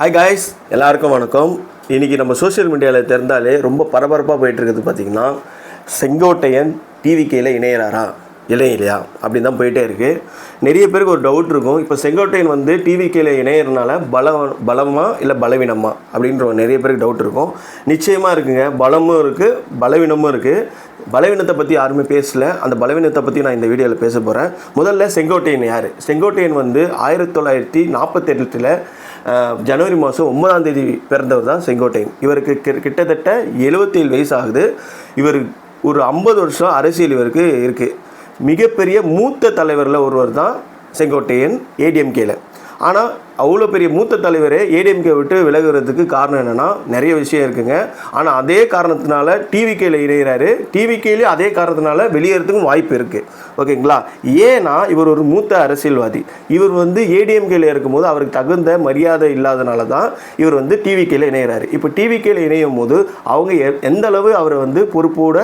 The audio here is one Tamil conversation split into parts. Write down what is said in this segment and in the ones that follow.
ஹாய் காய்ஸ் எல்லாருக்கும் வணக்கம். இன்றைக்கி நம்ம சோஷியல் மீடியாவில் திறந்தாலே ரொம்ப பரபரப்பாக போயிட்டுருக்குது பார்த்திங்கன்னா பார்த்தீங்கன்னா செங்கோட்டையன் டிவிக்கையில் இணையறாரா? இல்லை இல்லையா? அப்படி தான் போயிட்டே இருக்குது நிறைய பேருக்கு ஒரு டவுட் இருக்கும். இப்போ செங்கோட்டையன் வந்து டிவிக்கையில் இணையறனால பல பலமா இல்லை பலவீனமா அப்படின்ற ஒரு நிறைய பேருக்கு டவுட் இருக்கும். நிச்சயமாக இருக்குங்க. பலமும் இருக்குது பலவீனமும் இருக்குது பலவீனத்தை பற்றி யாருமே பேசலை. அந்த பலவீனத்தை பற்றி நான் இந்த வீடியோவில் பேச போகிறேன் முதல்ல செங்கோட்டையன் யார்? செங்கோட்டையன் வந்து ஆயிரத்தி தொள்ளாயிரத்தி நாற்பத்தெட்டில் ஜனவரி மாதம் ஒன்பதாம் தேதி பிறந்தவர் தான் செங்கோட்டையன். இவருக்கு கிட்டத்தட்ட எழுபத்தேழு வயசு ஆகுது இவர் ஒரு ஐம்பது வருஷம் அரசியல் இவருக்கு இருக்குது மிகப்பெரிய மூத்த தலைவரில் ஒருவர் தான் செங்கோட்டையன் ஏடிஎம்கேல ஆனால் அவ்வளோ பெரிய மூத்த தலைவரே ஏடிஎம்கே விட்டு விலகுறதுக்கு காரணம் என்னென்னா நிறைய விஷயம் இருக்குங்க. ஆனால் அதே காரணத்தினால டிவிகேல இணைகிறாரு டிவிகேலே அதே காரணத்தினால வெளியேறதுக்கும் வாய்ப்பு இருக்குது ஓகேங்களா? ஏன்னா இவர் ஒரு மூத்த அரசியல்வாதி. இவர் வந்து ஏடிஎம்கேயில் இருக்கும்போது அவருக்கு தகுந்த மரியாதை இல்லாதனால தான் இவர் வந்து டிவிகேல இணைகிறாரு இப்போ டிவிகேல இணையும் போது அவங்க எந்த அளவு அவரை வந்து பொறுப்போட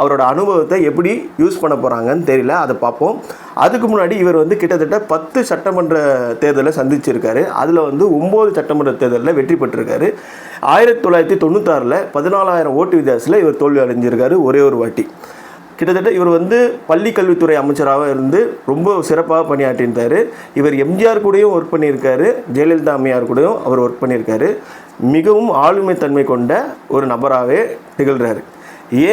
அவரோட அனுபவத்தை எப்படி யூஸ் பண்ண போகிறாங்கன்னு தெரியல. அதை பார்ப்போம். அதுக்கு முன்னாடி இவர் வந்து கிட்டத்தட்ட பத்து சட்டமன்ற தேர்தலை சந்திச்சிருக்காரு. அதில் வந்து ஒம்பது சட்டமன்ற தேர்தலில் வெற்றி பெற்றிருக்காரு. ஆயிரத்தி தொள்ளாயிரத்தி தொண்ணூத்தாறில் பதினாலாயிரம் ஓட்டு வித்தியாசத்தில் இவர் தோல்வி அடைஞ்சிருக்காரு ஒரே ஒரு வாட்டி. கிட்டத்தட்ட இவர் வந்து பள்ளி கல்வித்துறை அமைச்சராக இருந்து ரொம்ப சிறப்பாக பணியாற்றியிருந்தார். இவர் எம்ஜிஆர் கூடயும் ஒர்க் பண்ணியிருக்காரு. ஜெயலலிதா அம்மையார் கூடயும் அவர் ஒர்க் பண்ணியிருக்காரு. மிகவும் ஆளுமை தன்மை கொண்ட ஒரு நபராகவே திகழ்கிறாரு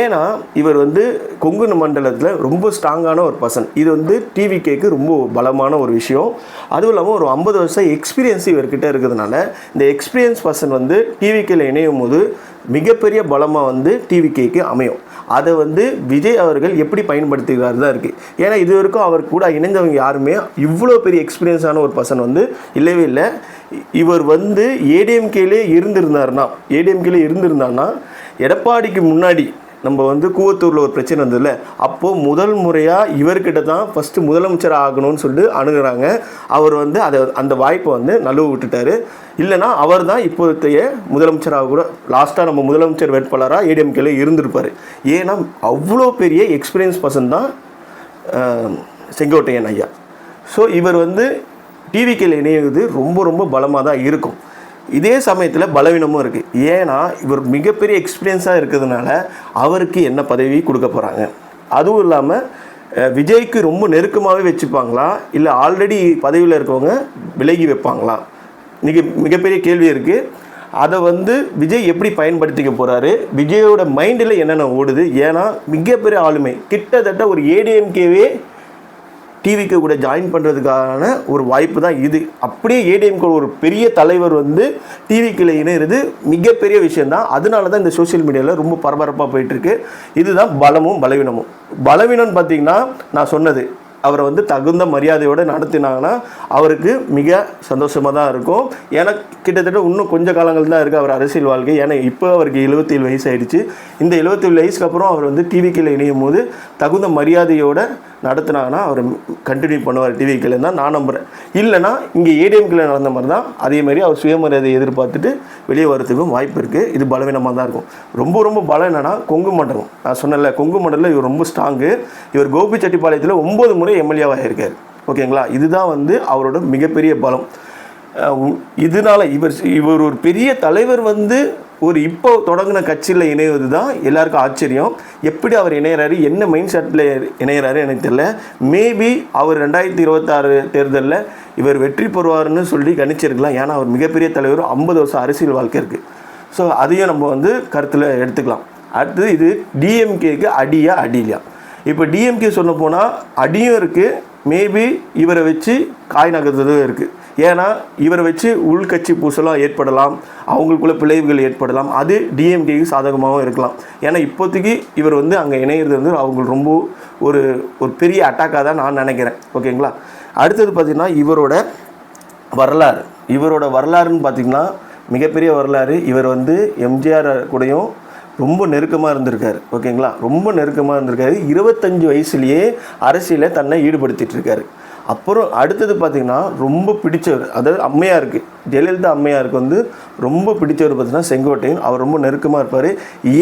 ஏன்னா இவர் வந்து கொங்கு மண்டலத்தில் ரொம்ப ஸ்ட்ராங்கான ஒரு பர்சன். இது வந்து டிவி கேக்கு ரொம்ப பலமான ஒரு விஷயம். அதுவும் இல்லாமல் ஒரு ஐம்பது வருஷம் எக்ஸ்பீரியன்ஸ் இவர்கிட்ட இருக்கிறதுனால இந்த எக்ஸ்பீரியன்ஸ் பர்சன் வந்து டிவிகேல இணையும் போது மிகப்பெரிய பலமாக வந்து டிவி கேக்கு அமையும். அதை வந்து விஜய் அவர்கள் எப்படி பயன்படுத்துகிறார் தான் இருக்குது ஏன்னா இது வரைக்கும் அவர் கூட இணைந்தவங்க யாருமே இவ்வளோ பெரிய எக்ஸ்பீரியன்ஸான ஒரு பர்சன் வந்து இல்லவே இல்லை. இவர் வந்து ஏடிஎம்கேலே இருந்திருந்தாருன்னா ஏடிஎம்கேலே இருந்திருந்தாருன்னா எடப்பாடிக்கு முன்னாடி நம்ம வந்து கூவத்தூரில் ஒரு பிரச்சனை வந்ததில்ல அப்போது முதல் முறையாக இவர்கிட்ட தான் ஃபஸ்ட்டு முதலமைச்சர் ஆகணும்னு சொல்லிட்டு அணுகிறாங்க. அவர் வந்து அதை அந்த வாய்ப்பை வந்து நழுவ விட்டுட்டாரு. இல்லைனா அவர் தான் இப்போதைய முதலமைச்சராக கூட லாஸ்ட்டாக நம்ம முதலமைச்சர் வேட்பாளராக ஏடிஎம்கேல இருந்திருப்பார். ஏன்னா அவ்வளோ பெரிய எக்ஸ்பீரியன்ஸ் பர்சன் தான் செங்கோட்டையன் ஐயா. ஸோ இவர் வந்து டிவிக்கில் இணையுது ரொம்ப ரொம்ப பலமாக தான் இருக்கும். இதே சமயத்தில் பலவீனமும் இருக்குது ஏன்னா இவர் மிகப்பெரிய எக்ஸ்பீரியன்ஸாக இருக்கிறதுனால அவருக்கு என்ன பதவி கொடுக்க போகிறாங்க அதுவும் இல்லாமல் விஜய்க்கு ரொம்ப நெருக்கமாகவே வச்சுப்பாங்களா? இல்லை ஆல்ரெடி பதவியில் இருக்கவங்க விலகி வைப்பாங்களா? மிக மிகப்பெரிய கேள்வி இருக்குது அதை வந்து விஜய் எப்படி பயன்படுத்திக்க போகிறாரு விஜயோட மைண்டில் என்னென்ன ஓடுது? ஏன்னா மிகப்பெரிய ஆளுமை. கிட்டத்தட்ட ஒரு ஏடிஎம்கேவே டிவிக்கு கூட ஜாயின் பண்ணுறதுக்கான ஒரு வாய்ப்பு தான் இது. அப்படியே ஏடிஎம்கோ ஒரு பெரிய தலைவர் வந்து டிவிக்கில் இணையிறது மிகப்பெரிய விஷயந்தான் அதனால தான் இந்த சோஷியல் மீடியாவில் ரொம்ப பரபரப்பாக போயிட்டுருக்கு. இதுதான் பலமும் பலவீனமும். பலவீனம்னு பார்த்தீங்கன்னா நான் சொன்னது அவரை வந்து தகுந்த மரியாதையோடு நடத்தினாங்கன்னா அவருக்கு மிக சந்தோஷமாக தான் இருக்கும். ஏன்னா கிட்டத்தட்ட இன்னும் கொஞ்சம் காலங்கள் தான் இருக்குது அவர் அரசியல் வாழ்க்கை. ஏன்னா இப்போ அவருக்கு எழுபத்தேழு வயசு ஆயிடுச்சு. இந்த எழுபத்தேழு வயசுக்கு அப்புறம் அவர் வந்து டிவிக்கில் இணையும் போது தகுந்த மரியாதையோட நடத்தினாங்கன்னா அவர் கண்டினியூ பண்ணுவார் டிவிக்கில் தான் நான் நம்புகிறேன் இல்லைன்னா இங்கே ஏடிஎம்கில் நடந்த மாதிரி தான் அதே மாதிரி அவர் சுயமரியாதையை எதிர்பார்த்துட்டு வெளியே வரத்துக்கும் வாய்ப்பு இருக்குது இது பலவீனமாக தான் இருக்கும். ரொம்ப ரொம்ப பலம் என்னன்னா கொங்கு மண்டலம் நான் சொன்னல கொங்கு மண்டலில் இவர் ரொம்ப ஸ்ட்ராங்கு இவர் கோபிச்செட்டிப்பாளையத்தில் ஒம்பது முறை எம்எல்ஏவாக இருக்கார். ஓகேங்களா? இதுதான் வந்து அவரோட மிகப்பெரிய பலம். இதனால் இதனால இவர் இவர் ஒரு பெரிய தலைவர் வந்து ஒரு இப்போ தொடங்கின கட்சியில் இணைவது தான் எல்லாருக்கும் ஆச்சரியம். எப்படி அவர் இணையறாரு? என்ன மைண்ட் செட்டில் இணையிறாரு எனக்கு தெரியல. மேபி அவர் ரெண்டாயிரத்தி இருபத்தாறு தேர்தலில் இவர் வெற்றி பெறுவார்னு சொல்லி கணிச்சிருக்கலாம். ஏன்னா அவர் மிகப்பெரிய தலைவர் ஐம்பது வருஷம் அரசியல் வாழ்க்கை இருக்குது ஸோ அதையும் நம்ம வந்து கருத்தில் எடுத்துக்கலாம். அடுத்தது இது டிஎம்கேக்கு அடியா அடியிலையா? இப்போ டிஎம்கே சொல்ல போனால் அடியும் இருக்குது மேபி இவரை வச்சு காய் நகர்த்ததும் இருக்குது ஏன்னா இவரை வச்சு உள்கட்சி பூசலாம் ஏற்படலாம் அவங்களுக்குள்ள பிளவுகள் ஏற்படலாம் அது டிஎம்கேக்கு சாதகமாகவும் இருக்கலாம். ஏன்னா இப்போதைக்கு இவர் வந்து அங்கே இணையிறது வந்து அவங்களுக்கு ரொம்ப ஒரு ஒரு பெரிய அட்டாக்காக தான் நான் நினைக்கிறேன். ஓகேங்களா? அடுத்தது பார்த்திங்கன்னா இவரோட வரலாறு. இவரோட வரலாறுன்னு பார்த்திங்கன்னா மிகப்பெரிய வரலாறு இவர் வந்து எம்ஜிஆர் கூடயும் ரொம்ப நெருக்கமாக இருந்திருக்காரு. ஓகேங்களா? ரொம்ப நெருக்கமாக இருந்திருக்காரு. இருபத்தஞ்சு வயசுலேயே அரசியலில் தன்னை ஈடுபடுத்திகிட்டு இருக்காரு. அப்புறம் அடுத்தது பார்த்திங்கன்னா ரொம்ப பிடிச்சவர் அதாவது அம்மையாருக்கு ஜெயலலிதா அம்மையாருக்கு வந்து ரொம்ப பிடிச்சவர் பார்த்தீங்கன்னா செங்கோட்டையன். அவர் ரொம்ப நெருக்கமாக இருப்பார்.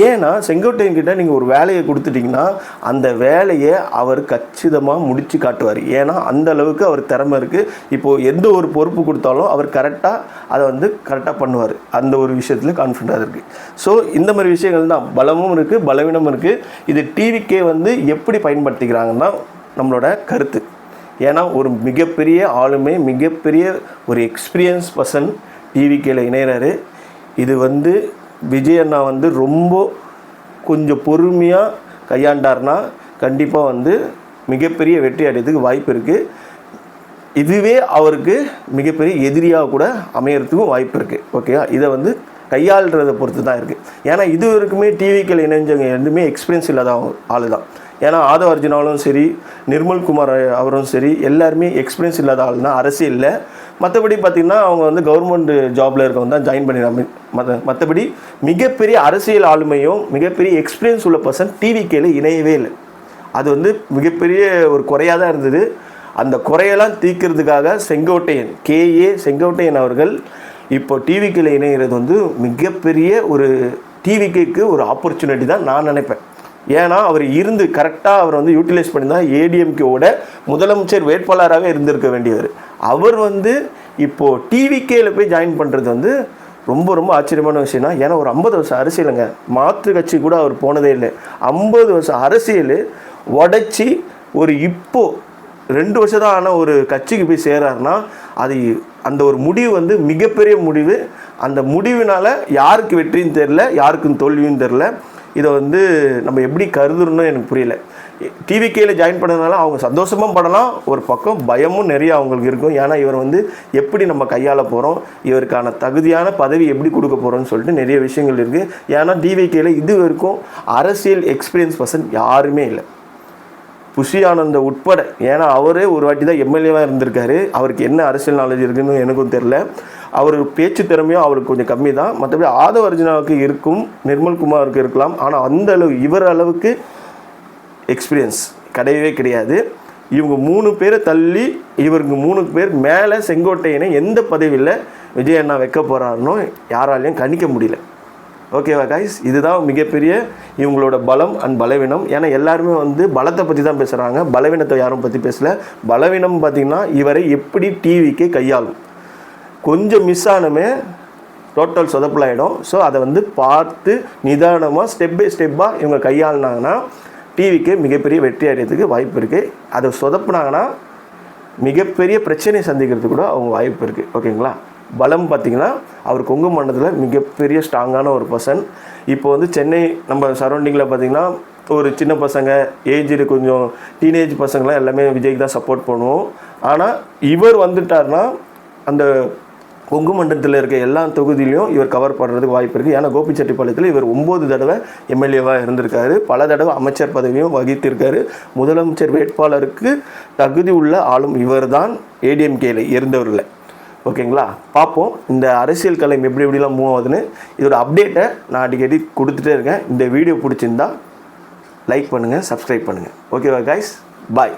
ஏன்னா செங்கோட்டையன் கிட்ட நீங்கள் ஒரு வேலையை கொடுத்துட்டிங்கன்னா அந்த வேலையை அவர் கச்சிதமாக முடித்து காட்டுவார். ஏன்னா அந்த அளவுக்கு அவர் திறமை இருக்குது இப்போது எந்த ஒரு பொறுப்பு கொடுத்தாலும் அவர் கரெக்டாக அதை வந்து கரெக்டாக பண்ணுவார். அந்த ஒரு விஷயத்தில் கான்ஃபிடண்ட்டாக இருக்குது ஸோ இந்த மாதிரி விஷயங்கள் தான். பலமும் இருக்குது பலவீனமும் இருக்குது இது டிவிக்கே வந்து எப்படி பயன்படுத்திக்கிறாங்கன்னா நம்மளோட கருத்து. ஏன்னா ஒரு மிகப்பெரிய ஆளுமை மிகப்பெரிய ஒரு எக்ஸ்பீரியன்ஸ் பர்சன் டிவிகேல இணையிறாரு. இது வந்து விஜய் அண்ணா வந்து ரொம்ப கொஞ்சம் பொறுமையாக கையாண்டார்னா கண்டிப்பாக வந்து மிகப்பெரிய வெற்றி அடையறதுக்கு வாய்ப்பு இருக்குது இதுவே அவருக்கு மிகப்பெரிய எதிரியாக கூட அமையறதுக்கும் வாய்ப்பு இருக்குது ஓகேவா? இதை வந்து கையாளுறதை பொறுத்து தான் இருக்குது ஏன்னா இது வரைக்குமே டிவிக்கள் இணைஞ்சவங்க எதுவுமே எக்ஸ்பீரியன்ஸ் இல்லாத ஆள் தான் ஏன்னா ஆதவ அர்ஜுனாலும் சரி நிர்மல் குமார் அவரும் சரி எல்லாருமே எக்ஸ்பீரியன்ஸ் இல்லாத ஆள்னா தான் அரசியலில் மற்றபடி பார்த்திங்கன்னா அவங்க வந்து கவர்மெண்ட் ஜாபில் இருக்கவங்க தான் ஜாயின் பண்ணிடுறாங்க. மற்ற மற்றபடி மிகப்பெரிய அரசியல் ஆளுமையும் மிகப்பெரிய எக்ஸ்பீரியன்ஸ் உள்ள பர்சன் டிவிக்கேல இணையவே இல்லை. அது வந்து மிகப்பெரிய ஒரு குறையாக தான் இருந்தது. அந்த குறையெல்லாம் தீர்க்கிறதுக்காக செங்கோட்டையன் கேஏ செங்கோட்டையன் அவர்கள் இப்போ டிவிக்கில் இணைகிறது வந்து மிகப்பெரிய ஒரு டிவிக்கு ஒரு ஆப்பர்ச்சுனிட்டி தான் நான் நினைப்பேன். ஏன்னா அவர் இருந்து கரெக்டாக அவர் வந்து யூட்டிலைஸ் பண்ணி தான் ஏடிஎம்கேவோட முதலமைச்சர் வேட்பாளராகவே இருந்திருக்க வேண்டியவர். அவர் வந்து இப்போது டிவிகேல போய் ஜாயின் பண்ணுறது வந்து ரொம்ப ரொம்ப ஆச்சரியமான விஷயம்னா ஏன்னா ஒரு ஐம்பது வருஷம் அரசியலுங்க. மாற்று கட்சி கூட அவர் போனதே இல்லை. ஐம்பது வருஷம் அரசியல் உடச்சி ஒரு இப்போது ரெண்டு வருஷம் தான் ஆன ஒரு கட்சிக்கு போய் சேராருன்னா அது அந்த ஒரு முடிவு வந்து மிகப்பெரிய முடிவு. அந்த முடிவினால் யாருக்கு வெற்றியும் தெரில யாருக்கும் தோல்வியும் தெரில இதை வந்து நம்ம எப்படி கருதுறோன்னு எனக்கு புரியல. டிவிகேயில் ஜாயின் பண்ணதுனால அவங்க சந்தோஷமும் படலாம் ஒரு பக்கம் பயமும் நிறைய அவங்களுக்கு இருக்கும். ஏன்னா இவர் வந்து எப்படி நம்ம கையாள போகிறோம் இவருக்கான தகுதியான பதவி எப்படி கொடுக்க போகிறோம்னு சொல்லிட்டு நிறைய விஷயங்கள் இருக்குது ஏன்னா டிவிகேயில் இது வரைக்கும் அரசியல் எக்ஸ்பீரியன்ஸ் பர்சன் யாருமே இல்லை. புஷி ஆனந்த உட்பட ஏன்னா அவரே ஒரு வாட்டி தான் எம்எல்ஏவாக இருந்திருக்காரு. அவருக்கு என்ன அரசியல் நாலேஜ் இருக்குன்னு எனக்கும் தெரில அவர் பேச்சு திறமையும் அவருக்கு கொஞ்சம் கம்மி தான். மற்றபடி ஆதவ அர்ஜுனாவுக்கு இருக்கும் நிர்மல்குமாருக்கு இருக்கலாம். ஆனால் அந்த அளவு இவர் அளவுக்கு எக்ஸ்பீரியன்ஸ் கிடையவே கிடையாது. இவங்க மூணு பேரை தள்ளி இவருக்கு மூணு பேர் மேலே செங்கோட்டையனை எந்த பதவியில் விஜய் அண்ணா வைக்க போகிறாருன்னு யாராலையும் கணிக்க முடியல. ஓகேவா கைஸ் இதுதான் மிகப்பெரிய இவங்களோட பலம் அண்ட் பலவீனம். ஏன்னா எல்லாருமே வந்து பலத்தை பற்றி தான் பேசுகிறாங்க பலவீனத்தை யாரும் பற்றி பேசல. பலவீனம் பார்த்திங்கன்னா இவரை எப்படி டிவிக்கு கையாளும்? கொஞ்சம் மிஸ் ஆனமே டோட்டல் சொதப்பலாயிடும். ஸோ அதை வந்து பார்த்து நிதானமாக ஸ்டெப் பை ஸ்டெப்பாக இவங்க கையாளுனாங்கன்னா டிவிக்கு மிகப்பெரிய வெற்றி அடைகிறதுக்கு வாய்ப்பு இருக்குது அதை சொதப்புனாங்கன்னா மிகப்பெரிய பிரச்சனையை சந்திக்கிறதுக்கு கூட அவங்க வாய்ப்பு இருக்குது ஓகேங்களா பலம் பார்த்திங்கன்னா அவர் கொங்கு மண்டலத்தில் மிகப்பெரிய ஸ்ட்ராங்கான ஒரு பர்சன் இப்போ வந்து சென்னை நம்ம சரௌண்டிங்கில் பார்த்திங்கன்னா ஒரு சின்ன பசங்க ஏஜ்டு கொஞ்சம் டீனேஜ் பசங்களாம் எல்லாமே விஜய்க்கு தான் சப்போர்ட் பண்ணுவோம். ஆனால் இவர் வந்துட்டார்னா அந்த கொங்கு மண்டலத்தில் இருக்க எல்லா தொகுதியிலையும் இவர் கவர் பண்ணுறதுக்கு வாய்ப்பு இருக்குது ஏன்னா கோபிச்செட்டிப்பாளையத்தில் இவர் ஒம்பது தடவை எம்எல்ஏவாக இருந்திருக்காரு. பல தடவை அமைச்சர் பதவியும் வகித்திருக்காரு. முதலமைச்சர் வேட்பாளருக்கு தகுதி உள்ள ஆளும் இவர் தான் ஏடிஎம்கேல இருந்தவரில் ஓகேங்களா? பார்ப்போம். இந்த அரசியல் கலை எப்படி எப்படிலாம் மூவ் ஆகுதுன்னு. இதோட அப்டேட்டை நான் அடிக்கடி கொடுத்துட்டே இருக்கேன். இந்த வீடியோ பிடிச்சிருந்தா லைக் பண்ணுங்கள் சப்ஸ்கிரைப் பண்ணுங்கள் ஓகேவா கைஸ் பாய்